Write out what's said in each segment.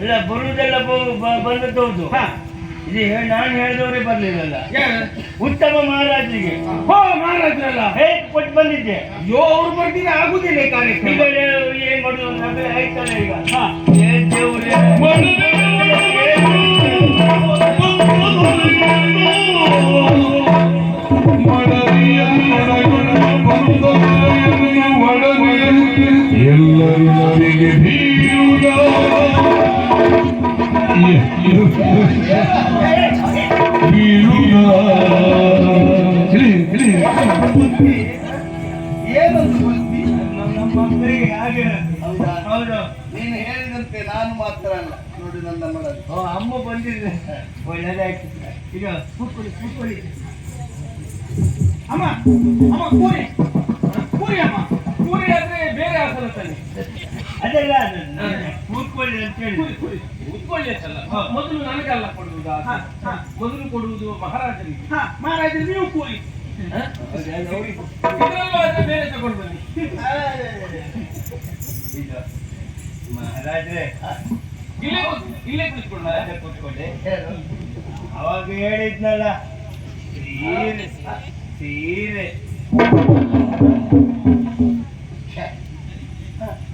ಇಲ್ಲ ಬರುವುದೆಲ್ಲ ಬಂದದ್ದು ಹೌದು ಹಾ. ಇದು ನಾನು ಹೇಳಿದವರೇ ಬರ್ಲಿಲ್ಲಲ್ಲ. ಯಾರು? ಉತ್ತಮ ಮಹಾರಾಜರಿಗೆ. ಹೋ ಮಹಾರಾಜ್ರಲ್ಲ? ಹೇಗೆ ಕೊಟ್ಟು ಬಂದಿದ್ದೆ? ಅಯ್ಯೋ ಅವ್ರು ಬರ್ದಿನ ಆಗುದಿಲ್ಲ ಕಾರ್ಯಕ್ರಮ. ಮಾಡುದು ನಮಗೆ ಆಯ್ತಲ್ಲ ಈಗ ಎಲ್ಲರಿಗೆ ನಮ್ಮ ಮಕ್ಕಳಿಗೆ ಹಾಗೆ ನೀನು ಹೇಳಿದಂತೆ ನಾನು ಮಾತ್ರ ಅಲ್ಲ. ನೋಡಿ ನನ್ನ ಮಗಳು. ಓ, ಅಮ್ಮ ಬಂದಿದ್ರೆ ಒಳ್ಳೇದಾಯ್ತು. ಈಗ ಕೂತ್ಕೊಳ್ಳಿ ಕೂತ್ಕೊಳ್ಳಿ. ಅಮ್ಮ ಅಮ್ಮ ಕೂರಿ. ಕೂರಿ ಅಮ್ಮ. ಕೂರಿ ಅಂದ್ರೆ ಬೇರೆ ಆಸನ ತನ್ನಿ ಅದೆಲ್ಲ ಕೂತ್ಕೊಳ್ಳಿ ಅಂತ ಹೇಳಿ. ಕೂತ್ಕೊಳ್ಳಿ ಅಂತಲ್ಲ. ಮೊದಲು ನನಗಲ್ಲ ಕೊಡುವುದು. ಮೊದಲು ಕೊಡುವುದು ಮಹಾರಾಜರಿಗೆ ಮಹಾರಾಜರು ನೀವು ಕೂರಿ. ಬೇರೆ ತಗೊಂಡು ಬನ್ನಿ ಮಹಾರಾಜ್ರೆ ಇಲ್ಲೇ ಇಲ್ಲೇ ಕುಳಿತುಕೊಂಡ ಅದೇ ಕೂತ್ಕೊಳ್ಳಿ ಅವಾಗ ಹೇಳಿದ್ನಲ್ಲ ಸೀರೆ ಸೀರೆ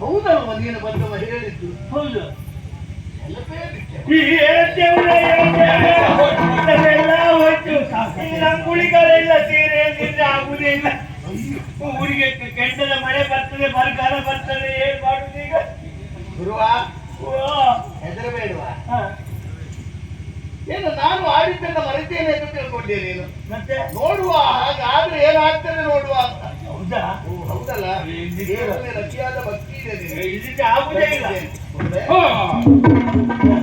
ಹೌದಲ್ವ ನೀನು ಬಂದವ ಹೇಳಿದ್ದು ಹೌದು. ಎಲ್ಲ ಹೋಯ್ತು ಗುಳಿಗಳೆಲ್ಲ ಸೀರೆ ನಿದ್ರೆ ಆಗುದಿಲ್ಲ ಊರಿಗೆ ಕೆಟ್ಟದ ಮಳೆ ಬರ್ತದೆ ಬರಗಾಲ ಬರ್ತದೆ ಏನ್ ಮಾಡುದು ಈಗ ಗುರುವ ಹೆದರಬೇಡುವ. ಏನು ನಾನು ಆಡಿದ್ದನ್ನ ಮರೆತೇನೆ ಅಂತ ತಿಳ್ಕೊಂಡೆ ನೀನು ಮತ್ತೆ ನೋಡುವ ಹಾಗಾದ್ರೆ ಏನಾಗ್ತದೆ ನೋಡುವ ಅಂತ ಹೌದಾ ಹೌದಲ್ಲ ಅತಿಯಾದ ಭಕ್ತಿ ಇದೆ. ಇದಕ್ಕೆ ಆಗುದೇ ಇಲ್ಲ?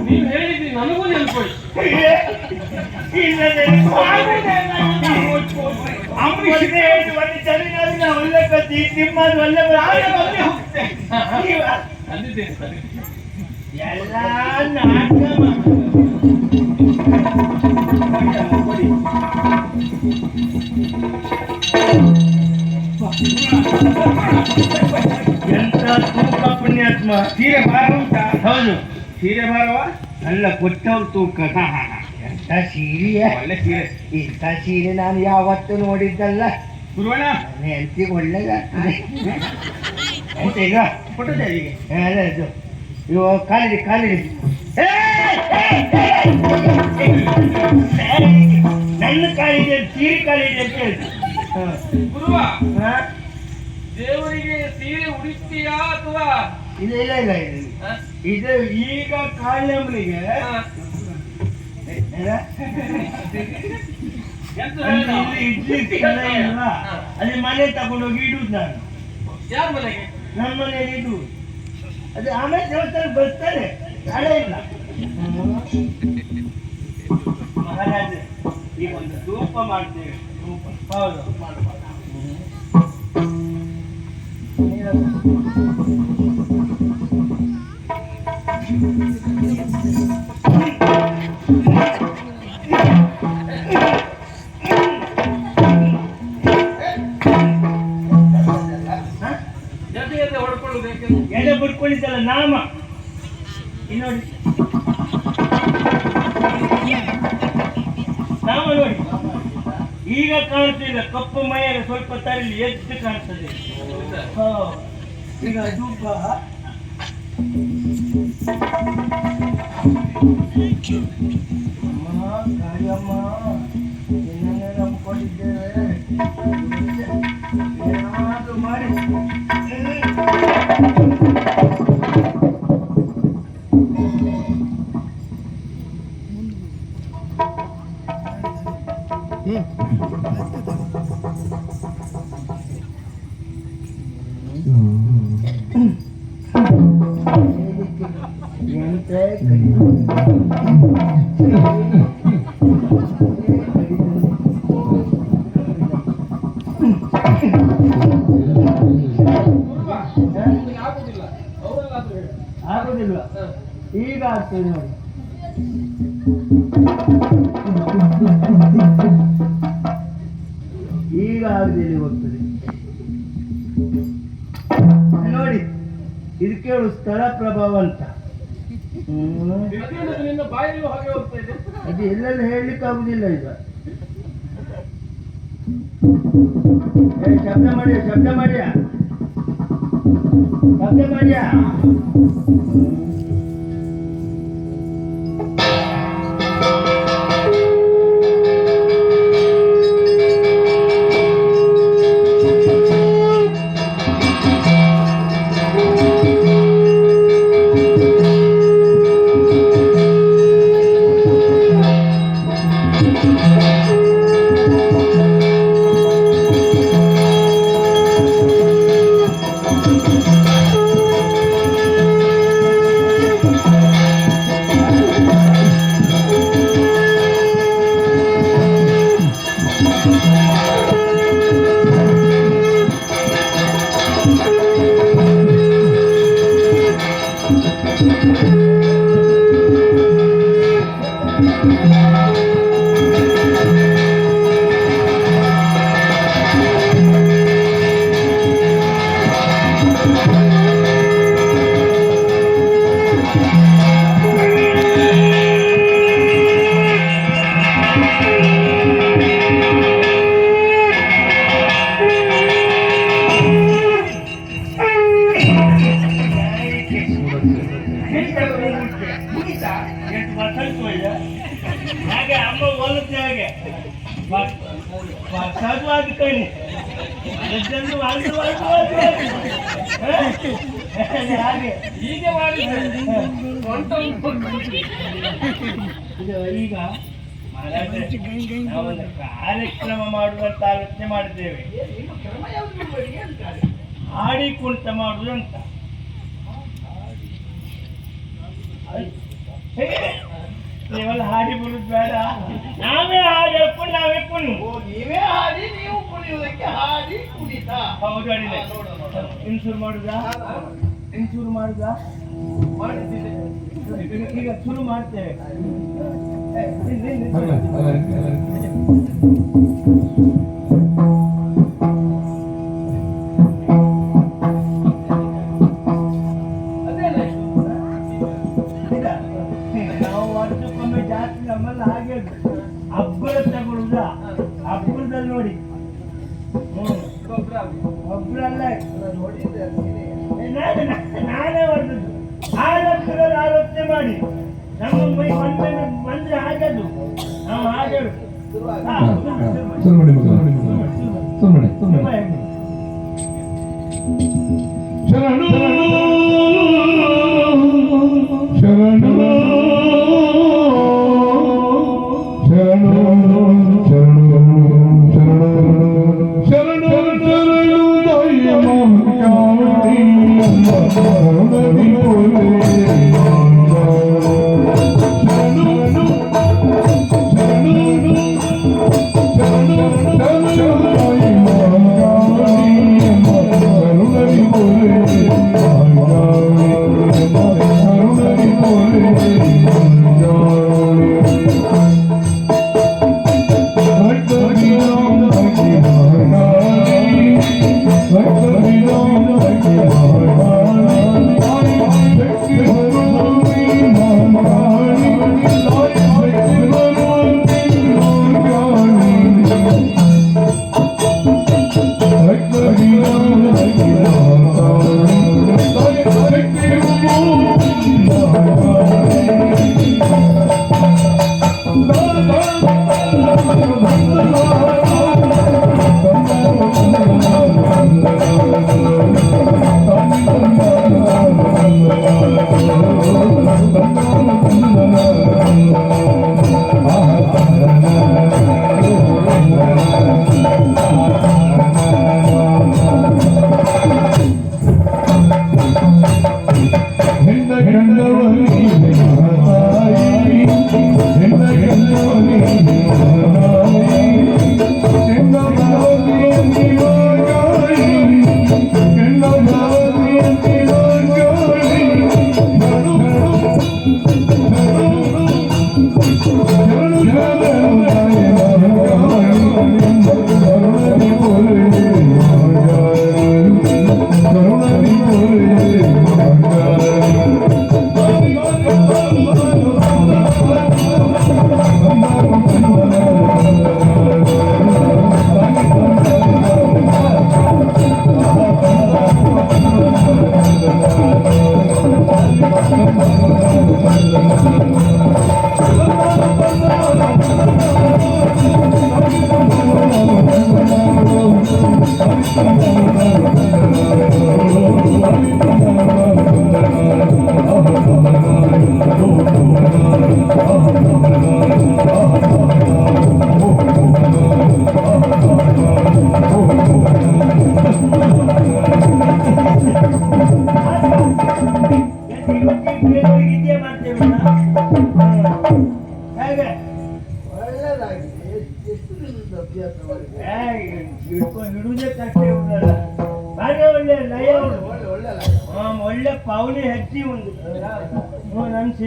ನೀವ್ ಹೇಳಿದ್ರಿ ನನಗೂ ನೆನ್ಕೊಳ್ಳಿ ಇಲ್ಲ ನೆನಪು ಆಗುದೇ ಇಲ್ಲ. ಅಂಬರೀಷನೇ ಹೇಳಿದ್ದು ಒಂದು ಜಮೀನಲ್ಲಿ ಒಳ್ಳೆ ಕತ್ತಿ ನಿಮ್ಮದು ಒಳ್ಳೆ ಬರ್ತದೆ. ಎಲ್ಲ ನಾಟಕ. ಎಂತ ತೂಕ ಪುಣ್ಯಾತ್ಮ ಸೀರೆ ಭಾರ ಉಂಟಾ ಹೌದು. ಸೀರೆ ಭಾರವ? ಅಲ್ಲ ಕೊಟ್ಟವ್ರು ತೂಕ ಎಂತ ಸೀರೆ? ಒಳ್ಳೆ ಸೀರೆ. ಇಂಥ ಸೀರೆ ನಾನು ಯಾವತ್ತೂ ನೋಡಿದ್ದಲ್ಲ. ಗುರುವಣ್ಣ. ಹೆಂಡತಿಗೆ ಒಳ್ಳೇದಾಗ್ತದೆ. ಎಂತ ಈಗ ಕೊಟ್ಟದೆ ಹೀಗೆ ಅದೇ ಅದು ಇವ ಕಾಲಿಡಿ ಕಾಲಿಡಿ ನನ್ನ ಕಾಲಿದೆ ಸೀರೆ ಕಾಲಿದೆ ಅಂತ ಹೇಳ್ತು ಹ. ಗುರುವ ಹ? ದೇವರಿಗೆ ಸೀರೆ ಉಡಿಸ್ತೀಯಾ ಅಥವಾ ಇಲ್ಲ ಇಲ್ಲ ಇಲ್ಲ ಇಲ್ಲ ಹ? ಇದು ಈಗ ಕಾಳಿಯಮ್ಮನಿಗೆ ಹ. ಎಂತ ಅಲ್ಲಿ ಹೇಳ್ದ? ಇಲ್ಲಿ ಇಡ್ಲಿಕ್ಕೆ ಸ್ಥಳ ಇಲ್ವಾ? ಅಲ್ಲಿ ಮನೆ ತಗೊಂಡೋಗಿ ಇಡುದು ನಾನು ಯಾರ್ ಮನೆಗೆ ನಮ್ಮ ಇದು. ಅದೇ ಆಮೇಲೆ ದೇವಸ್ಥಾನಕ್ಕೆ ಬರ್ತಾರೆ. ಹಳೆ ಇಲ್ಲ. ಮಹಾರಾಜ ಈ ಒಂದು ಧೂಪ ಮಾಡ್ತೇವೆ. ಧೂಪ. ಹೌದು. ಎದೆ ಈಗ ಕಾಣ್ತಿಲ್ಲ ಕಪ್ಪು ಮೈಯಾಗ ಸ್ವಲ್ಪ ತರಲಿ ಎದ್ದು ಕಾಣ್ತದೆ. ಈಗ ಧೂಪ. ಅಮ್ಮ ಕಾಳಿಯಮ್ಮ ಆಗುದಿಲ್ವಾ ಈಗ ಆಗ್ತದೆ ನೋಡಿ. ಈಗ ಆಗದಲ್ಲಿ ಹೋಗ್ತದೆ. ನೋಡಿ ಇದು ಕೇಳು ಸ್ಥಳ ಪ್ರಭಾವ ಅಂತ. ಇದೆ. ಅದು ಎಲ್ಲೆಲ್ಲ ಹೇಳಲಿಕ್ಕೆ ಆಗುದಿಲ್ಲ ಈಗ. ಶಬ್ದ ಮಾಡಿಯ ಶಬ್ದ ಮಾಡಿಯ? ಶಬ್ದ ಹಾಗೆ ಅಮ್ಮ ಹೋಲುತ್ತೆ ಹಾಗೆ. ಇದು ಈಗ ಕಾರ್ಯಕ್ರಮ ಮಾಡುವಂತ ಆಲೋಚನೆ ಮಾಡಿದ್ದೇವೆ. ಹಾಡಿ ಕುಣಿತ ಮಾಡುವುದು ಅಂತ ಹೇ, ನೀವೆಲ್ಲ ಹಾಡಿ ಬರುದು ಬೇಡ. ನಾವೇ ಹಾಡಿ ಹೇಳ್ಕೊಂಡು ನಾವೇ ಕುಣಿ. ನೀವೇ ಹಾಡಿ ನೀವು ಕುಣಿಯುವುದಕ್ಕೆ ಹಾಡಿ ಕುಣಿತ. ಹೌದು ಅಡಿಲೆ. ಇನ್ಸೂರ್ ಮಾಡುದಾ ಇನ್ಸೂರ್ ಮಾಡುದಾ ಮಾಡಿದ್ದೀರಿ. ಈಗ- ಶುರು ಮಾಡ್ತೇವೆ. ನಿಲ್ಲಿ, ನಿಲ್ಲಿ.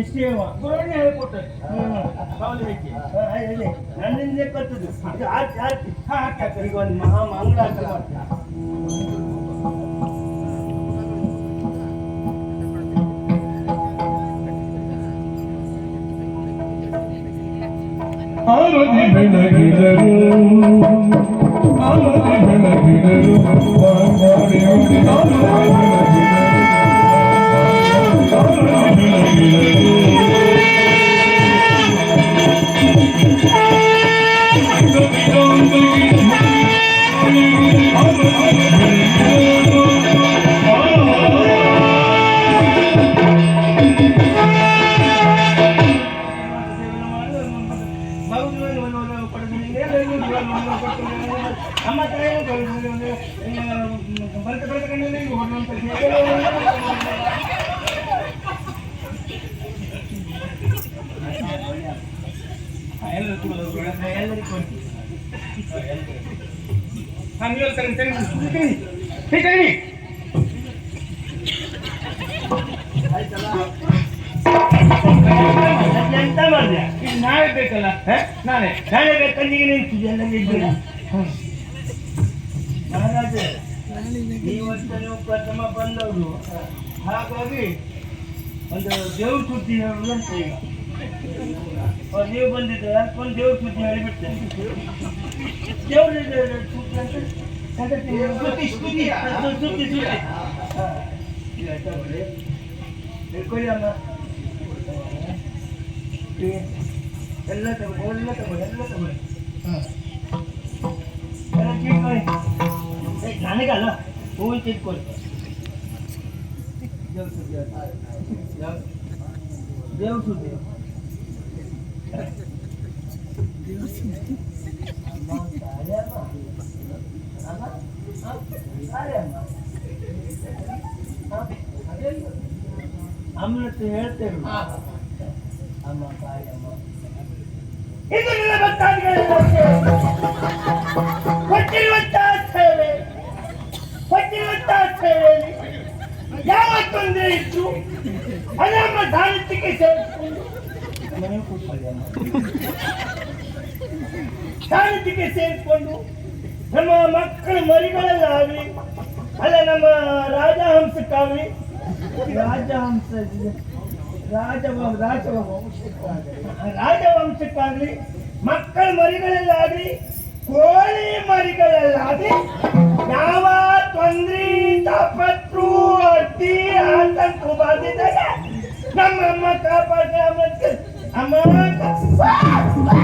ಇವ. ಗುರುವಣ್ಣ ಹೇಳ್ಕೊಟ್ಟೆ. ಕಾವಲಿ ಹೆಜ್ಜೆ ಹಾ, ಅದೇ. ನನ್ನಿಂದ ಕತ್ತದು ಇದು ಹಾಕಿ ಹಾಕಿ ಹಾಕಿ ಈಗ ಒಂದು ಮಹಾ ಮಾಡ್ತೀನಿ. ಆರತಿ ಬೆಳಗಿದರು ಆರತಿ ಬೆಳಗಿದರು ಆರತಿ ಬೆಳಗಿದರು ಆರತಿ ಮಗುವಿಗೆ ನಾಳೆ ಬೇಕಲ್ಲ ನಾಳೆ ನಾಳೆ ಬೇಕಂದಿಗೆ ನಿಂತಿದೆ ನನಗೆ ಇದ್ದೀರ ಮಹಾರಾಜ ಇವತ್ತು ನೀವು ಪ್ರಥಮ ಬಂದವರು ಹಾಗಾಗಿ ಒಂದು ದೇವ್ರ ಸುದ್ದಿ ಹೇಳುವುದಂತ ಈಗ. ಓ, ನೀವು ಬಂದಿದ್ರೆ ಒಂದು ದೇವ್ರ ಸುದ್ದಿ ಹೇಳಿಬಿಡ್ತೇನೆ ದೇವ್ರ ಸುದ್ದಿ ಅಂತ ಸಂಗತಿ ಸುದ್ದಿ ಸುದ್ದಿ ಸುದ್ದಿ ಸುದ್ದಿ ಹಾ. ಈಗ ತಗೊಳ್ಳಿ ಹಿಡ್ಕೊಳ್ಳಿ ಅಮ್ಮ ಎಲ್ಲ ತಗೊಳ್ಳಿ ಎಲ್ಲ ತಗೊಳ್ಳಿ ಎಲ್ಲ ತಗೊಳ್ಳಿ ಹಾಂ ಎಲ್ಲ ಕಿತ್ಕೊಳ್ಳಿ ಏ, ನನಗಲ್ಲ ಹೂವು ಕಿತ್ಕೊಳ್ಳಿ ದೇವ್ರ ಸುದ್ದಿ ಅದು. ಯಾವ- ದೇವ್ರ ಸುದ್ದಿ ಹತ್ರ ಹೇಳ್ತೇವೆ ಅಮ್ಮ ತಾಯಿ ಅಮ್ಮ ಇದು ನಿನ್ನ ಭಕ್ತಾದಿಗಳಿಗೆ ಕೊಟ್ಟಿರುವಂತಹ ಸೇವೆ ಕೊಟ್ಟಿರುವಂತಹ ಸೇವೆಯಲ್ಲಿ ಯಾವ ತೊಂದರೆ ಇತ್ತು ಅದು ನಮ್ಮ ಸಾಹಿತ್ಯಕ್ಕೆ ಸೇರಿಸಿಕೊಂಡು ಮನೆ ಕೂತ್ಕೊಳ್ಳಿ ಶಾಂತಿಗೆ ಸೇರಿಕೊಂಡು ನಮ್ಮ ಮಕ್ಕಳ ಮರಿಗಳಲ್ಲಾಗಲಿ, ಅಲ್ಲ ನಮ್ಮ ರಾಜಹಂಸಕ್ಕಾಗಲಿ ರಾಜಹಂಸ ರಾಜ ರಾಜ ರಾಜವಂಶಕ್ಕಾಗಲಿ, ಮಕ್ಕಳ ಮರಿಗಳಲ್ಲಾಗಲಿ, ಕೋಳಿ ಮರಿಗಳಲ್ಲಾಗಲಿ, ಯಾವ ತೊಂದ್ರೆ, ತಾಪತ್ರು, ಅಡ್ಡಿ, ಆತಂಕ ಬಾಧಿದಾಗ ನಮ್ಮಮ್ಮ ಕಾಪಾಡ ಅಮ್ಮ